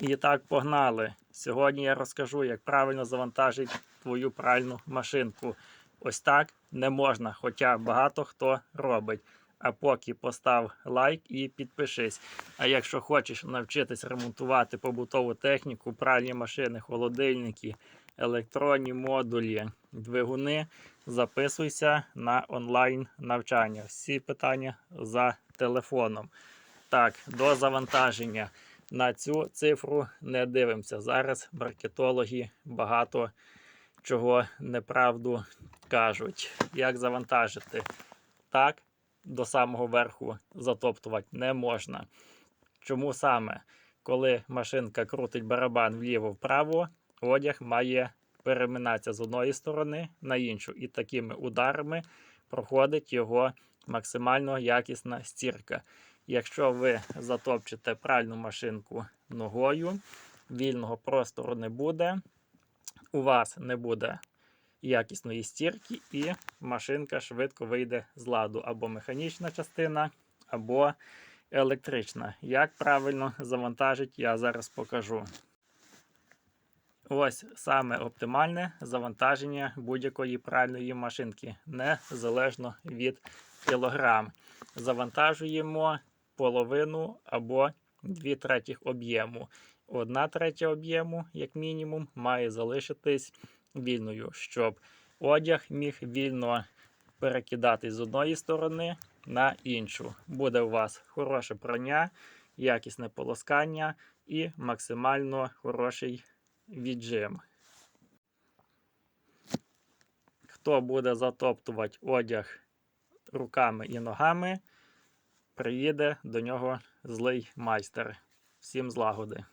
І так, погнали. Сьогодні я розкажу, як правильно завантажити твою пральну машинку. Ось так не можна, хоча багато хто робить. А поки постав лайк і підпишись. А якщо хочеш навчитись ремонтувати побутову техніку, пральні машини, холодильники, електронні модулі, двигуни, записуйся на онлайн навчання. Всі питання за телефоном. Так, до завантаження. На цю цифру не дивимося. Зараз маркетологи багато чого неправду кажуть. Як завантажити? Так, до самого верху затоптувати не можна. Чому саме? Коли машинка крутить барабан вліво-вправо, одяг має переминатися з одної сторони на іншу, і такими ударами проходить його максимально якісна стірка. Якщо ви затопчете пральну машинку ногою, вільного простору не буде, у вас не буде якісної стірки, і машинка швидко вийде з ладу або механічна частина, або електрична. Як правильно завантажити, я зараз покажу. Ось саме оптимальне завантаження будь-якої пральної машинки, незалежно від кілограм. Завантажуємо половину або дві третіх об'єму. Одна третя об'єму, як мінімум, має залишитись вільною, щоб одяг міг вільно перекидати з одної сторони на іншу. Буде у вас хороше прання, якісне полоскання і максимально хороший віджим. Хто буде затоптувати одяг руками і ногами, приїде до нього злий майстер. Всім злагоди.